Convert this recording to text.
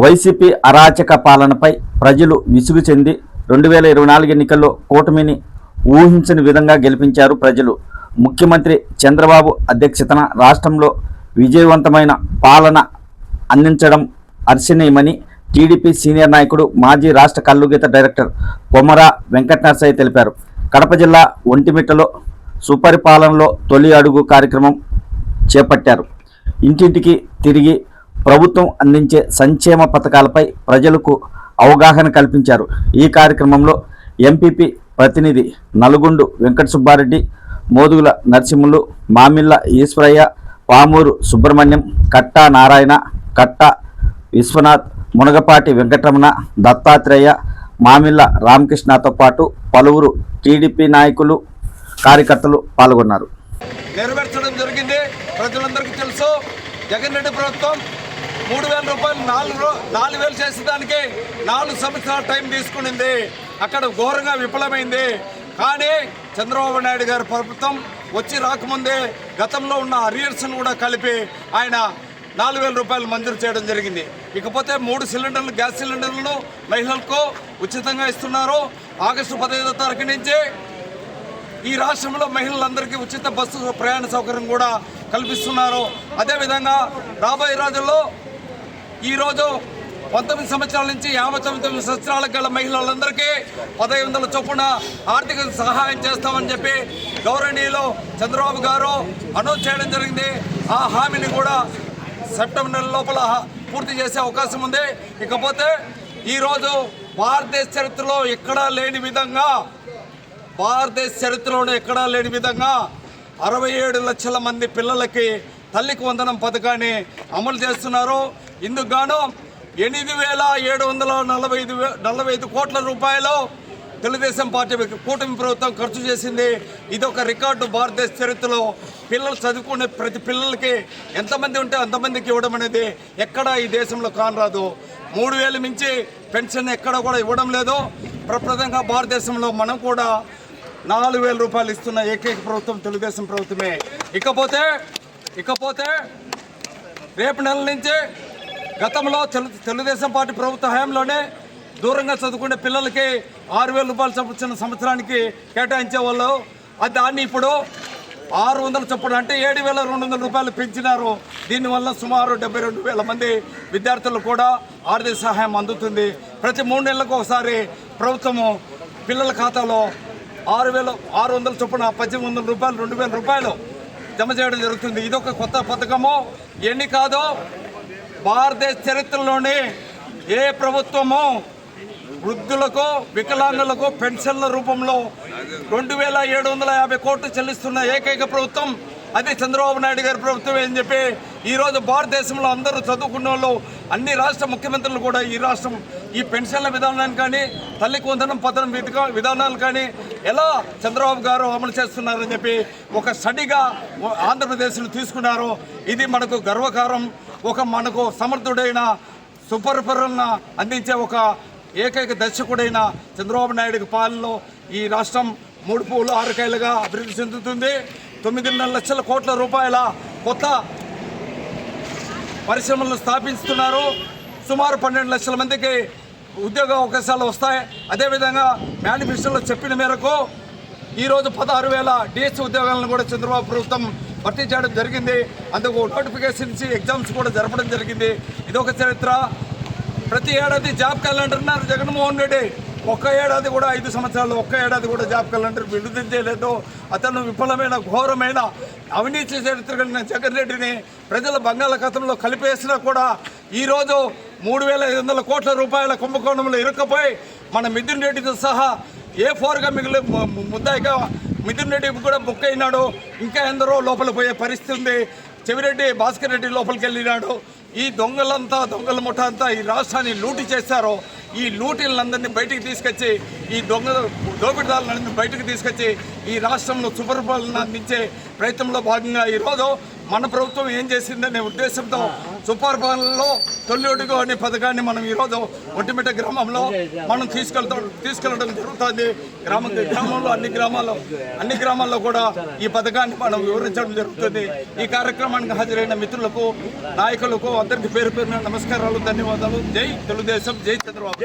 YCP అరాచక పాలనపై ప్రజలు విసుగు చెంది రెండు వేల ఇరవై నాలుగు ఎన్నికల్లో కూటమిని ఊహించని విధంగా గెలిపించారు ప్రజలు. ముఖ్యమంత్రి చంద్రబాబు అధ్యక్షతన రాష్ట్రంలో విజయవంతమైన పాలన అందించడం అర్శనీయమని టీడీపీ సీనియర్ నాయకుడు మాజీ రాష్ట్ర కల్లుగీత డైరెక్టర్ కొమరా వెంకటనరసయ్య తెలిపారు. కడప జిల్లా ఒంటిమిట్టలో సుపరిపాలనలో తొలి అడుగు కార్యక్రమం చేపట్టారు. ఇంటింటికి తిరిగి ప్రభుత్వం అందించే సంక్షేమ పథకాలపై ప్రజలకు అవగాహన కల్పించారు. ఈ కార్యక్రమంలో ఎంపీపీ ప్రతినిధి నలుగుండు వెంకట సుబ్బారెడ్డి మోదుగుల నరసింహులు మామిళ్ళ ఈశ్వరయ్య పామూరు సుబ్రహ్మణ్యం కట్టా నారాయణ కట్టా విశ్వనాథ్ మునగపాటి వెంకటరమణ దత్తాత్రేయ మామిళ్ళ రామకృష్ణతో పాటు పలువురు టీడీపీ నాయకులు కార్యకర్తలు పాల్గొన్నారు. నెరవేర్చడం జరిగింది. ప్రజలందరికీ తెలుసు. జగన్ రెడ్డి ప్రభుత్వం మూడు వేల రూపాయలు నాలుగు నాలుగు వేలు చేసేదానికి నాలుగు సంవత్సరాల టైం తీసుకునింది. అక్కడ ఘోరంగా విఫలమైంది. కానీ చంద్రబాబు నాయుడు గారి ప్రభుత్వం వచ్చి రాకముందే గతంలో ఉన్న అరియర్స్ను కూడా కలిపి ఆయన నాలుగు వేల రూపాయలు మంజూరు చేయడం జరిగింది. ఇకపోతే మూడు సిలిండర్లు గ్యాస్ సిలిండర్లను మహిళలకు ఉచితంగా ఇస్తున్నారు. ఆగస్టు పదహైదో తారీఖు నుంచి ఈ రాష్ట్రంలో మహిళలందరికీ ఉచిత బస్సు ప్రయాణ సౌకర్యం కూడా కల్పిస్తున్నారు. అదేవిధంగా రాబోయే రోజుల్లో ఈరోజు పంతొమ్మిది సంవత్సరాల నుంచి యాభై తొమ్మిది సంవత్సరాలకు గల మహిళలందరికీ పదహైదు వందల చొప్పున ఆర్థిక సహాయం చేస్తామని చెప్పి గౌరవనీయులు చంద్రబాబు గారు అనౌన్స్ చేయడం జరిగింది. ఆ హామీని కూడా సెప్టెంబర్ నెల లోపల పూర్తి చేసే అవకాశం ఉంది. ఇకపోతే ఈరోజు భారతదేశ చరిత్రలో ఎక్కడా లేని విధంగా భారతదేశ చరిత్రలోనే ఎక్కడా లేని విధంగా అరవై ఏడు లక్షల మంది పిల్లలకి తల్లికి వందనం పథకాన్ని అమలు చేస్తున్నారు. ఇందుకు గాను ఎనిమిది వేల ఏడు వందల నలభై ఐదు నలభై ఐదు కోట్ల రూపాయలు తెలుగుదేశం పార్టీ కూటమి ప్రభుత్వం ఖర్చు చేసింది. ఇది ఒక రికార్డు భారతదేశ చరిత్రలో. పిల్లలు చదువుకునే ప్రతి పిల్లలకి ఎంతమంది ఉంటే అంతమందికి ఇవ్వడం అనేది ఎక్కడ ఈ దేశంలో కానరాదు. మూడు వేలు మించి పెన్షన్ ఎక్కడ కూడా ఇవ్వడం లేదు. ప్రప్రదంగా భారతదేశంలో మనం కూడా నాలుగు వేల రూపాయలు ఇస్తున్న ఏకైక ప్రభుత్వం తెలుగుదేశం ప్రభుత్వమే. ఇకపోతే ఇకపోతే రేపు నెల నుంచి గతంలో తెలు తెలుగుదేశం పార్టీ ప్రభుత్వ హయాంలోనే దూరంగా చదువుకునే పిల్లలకి ఆరు వేల రూపాయలు చొప్పున సంవత్సరానికి కేటాయించేవాళ్ళు అది దాన్ని ఇప్పుడు ఆరు వందల చొప్పున అంటే ఏడు వేల రెండు వందల రూపాయలు పెంచినారు. దీనివల్ల సుమారు డెబ్బై రెండు వేల మంది విద్యార్థులు కూడా ఆర్థిక సహాయం అందుతుంది. ప్రతి మూడు నెలలకు ఒకసారి ప్రభుత్వము పిల్లల ఖాతాలో ఆరు వేల ఆరు వందల చొప్పున పద్దెనిమిది వందల రూపాయలు రెండు వేల రూపాయలు జమ చేయడం జరుగుతుంది. ఇది ఒక కొత్త పథకము. ఎన్ని కాదో భారతదేశ చరిత్రలోనే ఏ ప్రభుత్వము వృద్ధులకు వికలాంగులకు పెన్షన్ల రూపంలో రెండు వేల ఏడు వందల యాభై కోట్లు చెల్లిస్తున్న ఏకైక ప్రభుత్వం అది చంద్రబాబు నాయుడు గారి ప్రభుత్వం అని చెప్పి ఈరోజు భారతదేశంలో అందరూ చదువుకున్న వాళ్ళు అన్ని రాష్ట్ర ముఖ్యమంత్రులు కూడా ఈ రాష్ట్రం ఈ పెన్షన్ల విధానాన్ని కానీ తల్లికి వందనం పథనం విధానాలు కానీ ఎలా చంద్రబాబు గారు అమలు చేస్తున్నారని చెప్పి ఒక స్టడీగా ఆంధ్రప్రదేశ్ను తీసుకున్నారు. ఇది మనకు గర్వకారం. ఒక మనకు సమర్థుడైన సుపరిపరణ అందించే ఒక ఏకైక దర్శకుడైన చంద్రబాబు నాయుడు పాలనలో ఈ రాష్ట్రం మూడు పూలు ఆరుకాయలుగా అభివృద్ధి చెందుతుంది. తొమ్మిదిన్నర లక్షల కోట్ల రూపాయల కొత్త పరిశ్రమలను స్థాపిస్తున్నారు. సుమారు పన్నెండు లక్షల మందికి ఉద్యోగ అవకాశాలు వస్తాయి. అదేవిధంగా మేనిఫెస్టోలో చెప్పిన మేరకు ఈరోజు పదహారు వేల డిఎస్సీ ఉద్యోగాలను కూడా చంద్రబాబు ప్రభుత్వం భర్తీ చేయడం జరిగింది. అందుకు నోటిఫికేషన్ ఇచ్చి ఎగ్జామ్స్ కూడా జరపడం జరిగింది. ఇదొక చరిత్ర. ప్రతి ఏడాది జాబ్ క్యాలెండర్ అన్నారు జగన్మోహన్ రెడ్డి. ఒక్క ఏడాది కూడా ఐదు సంవత్సరాలు ఒక్క ఏడాది కూడా జాబ్ క్యాలెండర్ విడుదల చేయలేదు. అతను విఫలమైన ఘోరమైన అవినీతి చరిత్ర కలిగిన జగన్ రెడ్డిని ప్రజల బంగాళాఖాతంలో కలిపేసినా కూడా ఈరోజు మూడు వేల ఐదు వందల కోట్ల రూపాయల కుంభకోణంలో ఇరుక్కుపోయి మన మిథున్ రెడ్డితో సహా ఏ ఫోర్గా మిగిలి ముద్దాయిగా మిథున్ రెడ్డి కూడా బుక్ అయినాడు. ఇంకా ఎందరో లోపల పోయే పరిస్థితి ఉంది. చెవిరెడ్డి భాస్కర్ రెడ్డి లోపలికి వెళ్ళినాడు. ఈ దొంగలంతా దొంగల ముఠ అంతా ఈ రాష్ట్రాన్ని లూటి చేశారో. ఈ లూటీలందరినీ బయటికి తీసుకొచ్చి ఈ దొంగ దోపిడిదారులందరినీ బయటకు తీసుకొచ్చి ఈ రాష్ట్రంలో సుపరిపాలన అందించే ప్రయత్నంలో భాగంగా ఈరోజు మన ప్రభుత్వం ఏం చేసిందనే ఉద్దేశంతో సుపరిపాలనలో తొలి అడుగు అనే పథకాన్ని మనం ఈరోజు ఒట్టిమిట్ట గ్రామంలో మనం తీసుకెళ్తాం తీసుకెళ్ళడం జరుగుతుంది. గ్రామ గ్రామంలో అన్ని గ్రామాల్లో అన్ని గ్రామాల్లో కూడా ఈ పథకాన్ని మనం వివరించడం జరుగుతుంది. ఈ కార్యక్రమానికి హాజరైన మిత్రులకు నాయకులకు అందరికి పేరు పేరున నమస్కారాలు ధన్యవాదాలు. జై తెలుగుదేశం జై చంద్రబాబు.